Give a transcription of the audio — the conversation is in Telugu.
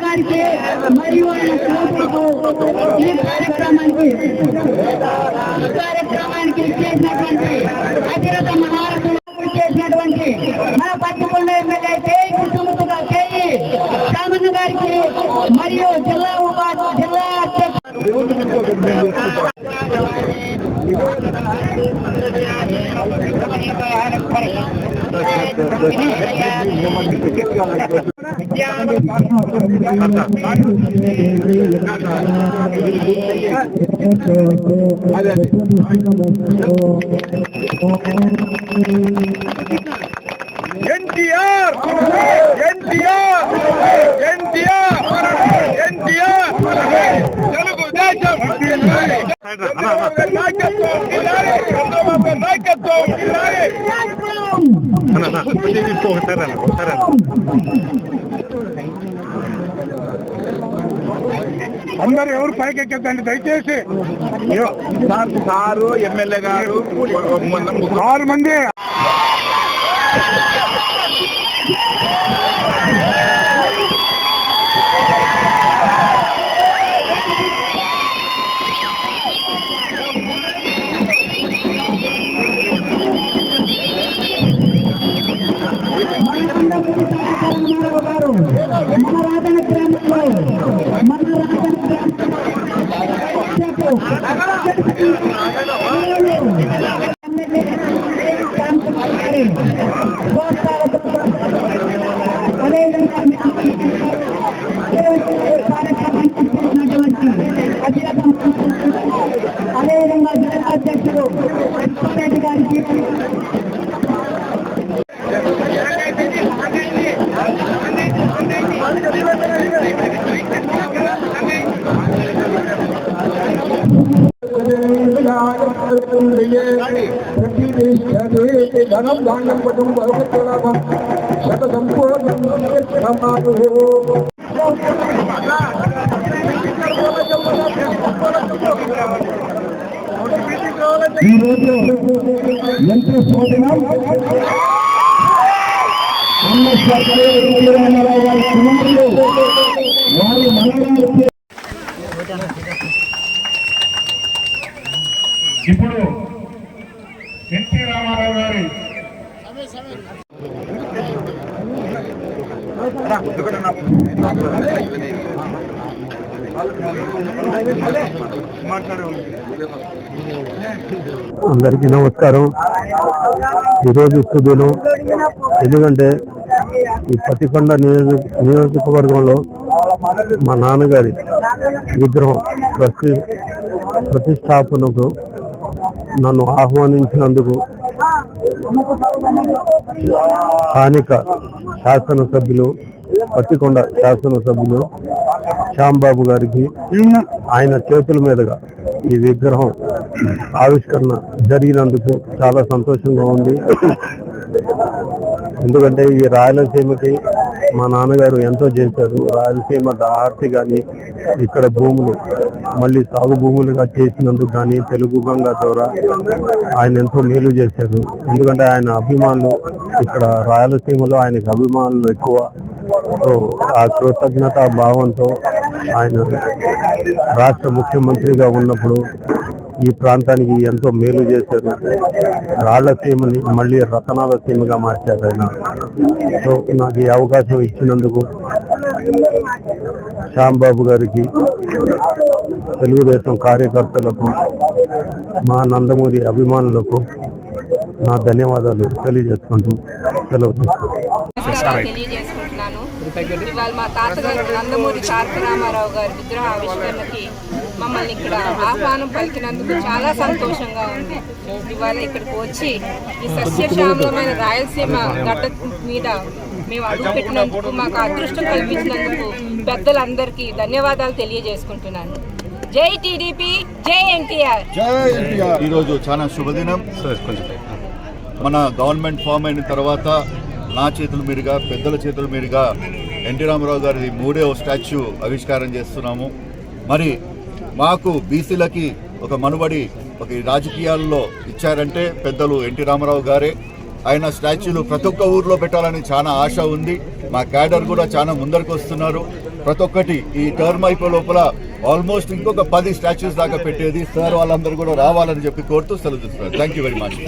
గారికి మరియు ఆయన స్నేహితులకు ఈ కార్యక్రమానికి కార్యక్రమానికి ఇచ్చేసినటువంటి మహారథులు చేసినటువంటి మన పట్టుకొండ ఎమ్మెల్యే రామన్న గారికి మరియు జిల్లా ఉపాధి జిల్లా అధ్యక్షుడు ఎన్టీఆర్ అందరు ఎవరు పైకి ఎక్కండి దయచేసి. సారు ఎమ్మెల్యే గారు ఆరు మంది. అదేవిధంగా జిల్లా అధ్యక్షుడు రెడ్డి గారికి ధనం ధాన్యం పటం భగవత్లాభం శత సంపూర్ణం ఈరోజు ఎంతో శోధనం వారి మనవరాలు ఇప్పుడు ఎన్టీ రామారావు గారి అందరికీ నమస్కారం. ఈరోజు సుదినం. ఎందుకంటే ఈ పతికొండ నియోజక నియోజకవర్గంలో మా నాన్నగారి విగ్రహం ప్రతి ప్రతిష్టాపనకు నన్ను ఆహ్వానించినందుకు స్థానిక శాసనసభ్యులు పత్తికొండ శాసనసభ్యులు శ్యాంబాబు గారికి ఆయన చేతుల మీదుగా ఈ విగ్రహం ఆవిష్కరణ జరిగినందుకు చాలా సంతోషంగా ఉంది. ఎందుకంటే ఈ రాయలసీమకి మా నాన్నగారు ఎంతో చేశారు. రాయలసీమ ఆర్తి కానీ ఇక్కడ భూములు మళ్ళీ సాగు భూములుగా చేసినందుకు కానీ తెలుగు గంగా ద్వారా ఆయన ఎంతో మేలు చేశారు. ఎందుకంటే ఆయన అభిమానులు ఇక్కడ రాయలసీమలో ఆయనకు అభిమానులు ఎక్కువ. ఆ కృతజ్ఞత భావంతో ఆయన రాష్ట్ర ముఖ్యమంత్రిగా ఉన్నప్పుడు ఈ ప్రాంతానికి ఎంతో మేలు చేశారు. రాళ్ళ సీమని మళ్ళీ రతనాల సీమగా మార్చారు ఆయన. సో నాకు ఈ అవకాశం ఇచ్చినందుకు శ్యాంబాబు గారికి తెలుగుదేశం కార్యకర్తలకు మా నందమూరి అభిమానులకు నా ధన్యవాదాలు తెలియజేసుకుంటూ సెలవు తీసుకుంటాను. ఇవాళ మా తాతగారు నందమూరి తారక రామారావు గారి విగ్రహ ఆవిష్కరణకి మమ్మల్ని ఇక్కడ ఆహ్వానం పలికినందుకు చాలా సంతోషంగా ఉంది. ఇవాళ ఇక్కడికి వచ్చి ఈ సస్యశ్యామలమైన రాయలసీమ గడ్డ మీద మేము అడుగుపెట్టినందుకు మాకు అదృష్టం కల్పించినందుకు పెద్దలందరికీ ధన్యవాదాలు తెలియజేసుకుంటున్నాను. జై టీడీపీ జై ఎన్టీఆర్. ఈరోజు చాలా శుభదినం. మన గవర్నమెంట్ ఫామ్ అయిన తర్వాత నా చేతుల మీదుగా పెద్దల చేతుల మీదుగా ఎన్టీ రామారావు గారి మూడవ స్టాచ్యూ ఆవిష్కారం చేస్తున్నాము. మరి మాకు బీసీలకి ఒక మనుబడి ఒక రాజకీయాల్లో ఇచ్చారంటే పెద్దలు ఎన్టీ రామారావు గారే. ఆయన స్టాచ్యూలు ప్రతి ఒక్క ఊర్లో పెట్టాలని చాలా ఆశ ఉంది. మా క్యాడర్ కూడా చాలా ముందరకు వస్తున్నారు. ప్రతి ఒక్కటి ఈ టర్మ్ అయిపోయే లోపల ఆల్మోస్ట్ ఇంకొక పది స్టాచ్యూస్ దాకా పెట్టేది. సార్ వాళ్ళందరూ కూడా రావాలని చెప్పి కోరుతూ సెలవు థ్యాంక్ యూ వెరీ మచ్